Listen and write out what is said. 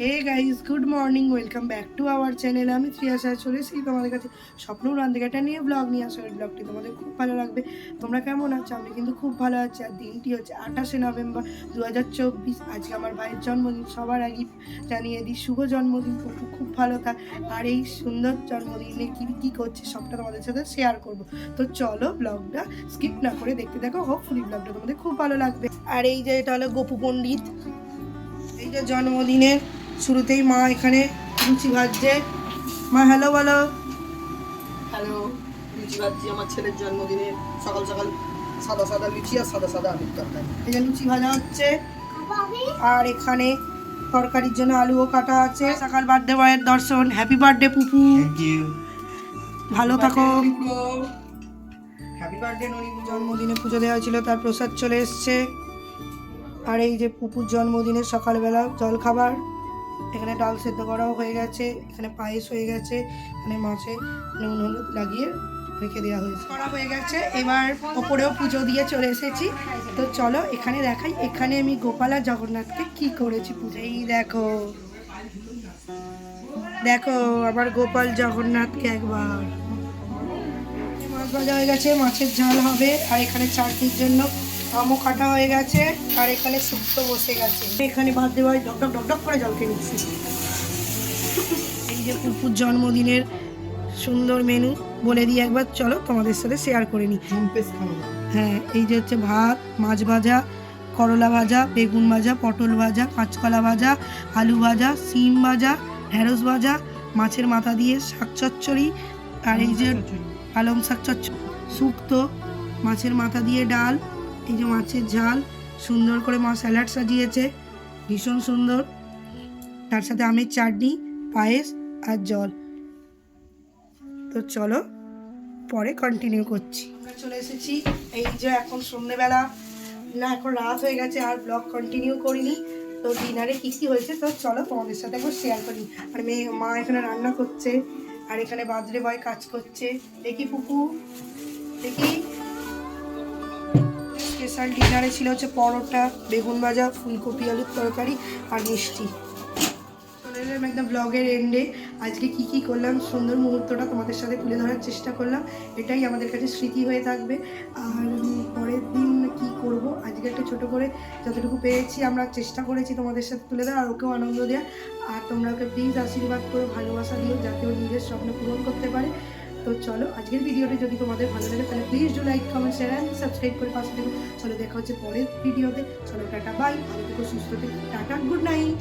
Hey guys good morning welcome back to our channel আমি ত্রিয়াশা চলে এসেছি তোমাদের কাছে স্বপ্ন রান্ধিকাটা নিয়ে ব্লগ নিয়ে আসা ওই ব্লগটি তোমাদের খুব ভালো লাগবে। তোমরা কেমন আছো? আমি কিন্তু খুব ভালো আছি। আর দিনটি হচ্ছে আঠাশে নভেম্বর দু হাজার চব্বিশ। আজকে আমার ভাইয়ের জন্মদিন। সবার আগে জানিয়ে দিই, শুভ জন্মদিন। পুপু খুব ভালো থাক। আর এই সুন্দর জন্মদিনে কী কী করছে সবটা তোমাদের সাথে শেয়ার করব। তো চলো ব্লগটা স্কিপ না করে দেখতে দেখো হোপফুলি ব্লগটা তোমাদের খুব ভালো লাগবে। আর এই যে এটা হলো গোপু পণ্ডিত। এই যে জন্মদিনের শুরুতেই মা এখানে লুচি ভাজছে। মা হ্যালো বলো। হ্যালো লুচি ভাজছি আমার ছেলের জন্মদিনে। সকাল সকাল সাদা সাদা লুচি আর সাদা সাদা আলুর তরকারি। এই যে লুচি ভাজা হচ্ছে। আর এখানে তরকারির জন্য আলুও কাটা আছে। সকাল বার্থডে বয়ের দর্শন। Happy birthday Pupu. ভালো থাকো। হ্যাপি বার্থডে ননি জন্মদিনে পুজো দেওয়া হয়েছিল। তার প্রসাদ চলে এসছে। আর এই যে পুপুর জন্মদিনে সকালবেলা জল খাবার এখানে ডাল সেদ্ধ করাও হয়ে গেছে, এখানে পায়েস হয়ে গেছে, এখানে মাছে নুন হলুদ লাগিয়ে রেখে দেওয়া হয়েছে। করা হয়ে গেছে, এবার ওপরেও পুজো দিয়ে চলে এসেছি। তো চলো এখানে দেখাই, এখানে আমি গোপাল আর জগন্নাথকে কি করেছি পুজো। এই দেখো দেখো আবার গোপাল জগন্নাথকে একবার। মাছ ভাজা হয়ে গেছে, মাছের ঝাল হবে, আর এখানে চাটনির জন্য আমও কাটা হয়ে গেছে আর এখানে শুক্তো বসে গেছে। এখানে ভাত দেওয়া হয় ডক ডক করে জল খেয়ে নিচ্ছি। এই যে পুপুর জন্মদিনের সুন্দর মেনু বলে দিই একবার চলো তোমাদের সাথে শেয়ার করে নিই। হ্যাঁ এই যে হচ্ছে ভাত মাছ ভাজা করলা ভাজা বেগুন ভাজা পটল ভাজা কাঁচকলা ভাজা আলু ভাজা সিম ভাজা ঢেঁড়স ভাজা মাছের মাথা দিয়ে শাক চচ্চড়ি আর এই যে পালং শাক চচ্চড়ি। শুক্তো মাছের মাথা দিয়ে ডাল এই যে মাছের ঝাল, সুন্দর করে মা স্যালাড সাজিয়েছে, ভীষণ সুন্দর। তার সাথে আমের চাটনি, পায়েস আর জল। তো চলো, পরে কন্টিনিউ করছি। চলে এসেছি, এই যে এখন সন্ধ্যেবেলা না, এখন রাত হয়ে গেছে, আর ব্লগ কন্টিনিউ করিনি। তো ডিনারে কী কী হয়েছে, তো চলো তোমাদের সাথে একবার শেয়ার করি। আর মেয়ে, মা এখানে রান্না করছে, আর এখানে বাজরে বয় কাজ করছে। দেখি পুপু, দেখি। স্পেশাল ডিনারে ছিল হচ্ছে পরোটা, বেগুন ভাজা, ফুলকপি, আলুর তরকারি আর মিষ্টি। চলে এলাম একদম ব্লগের এন্ডে আজকে কি কি করলাম, সুন্দর মুহূর্তটা তোমাদের সাথে তুলে ধরার চেষ্টা করলাম। এটাই আমাদের কাছে স্মৃতি হয়ে থাকবে। আর পরের দিন কি করব, আজকে একটা ছোট করে যতটুকু পেরেছি আমরা চেষ্টা করেছি তোমাদের সাথে তুলে দেওয়ার আর ওকেও আনন্দ দেওয়া আর তোমরা ওকে প্লিজ আশীর্বাদ করো, ভালোবাসা দিও, যাতে ও নিজের স্বপ্ন পূরণ করতে পারে। তো চলো, আজকের ভিডিওটা যদি তোমাদের ভালো লাগে, তাহলে please do like comment share and subscribe করে পাশে দেখো চলো, দেখা হচ্ছে পরের ভিডিওতে। চলো, টাটা বাই ভালো থেকো, সুস্থ থেকো। Tata good night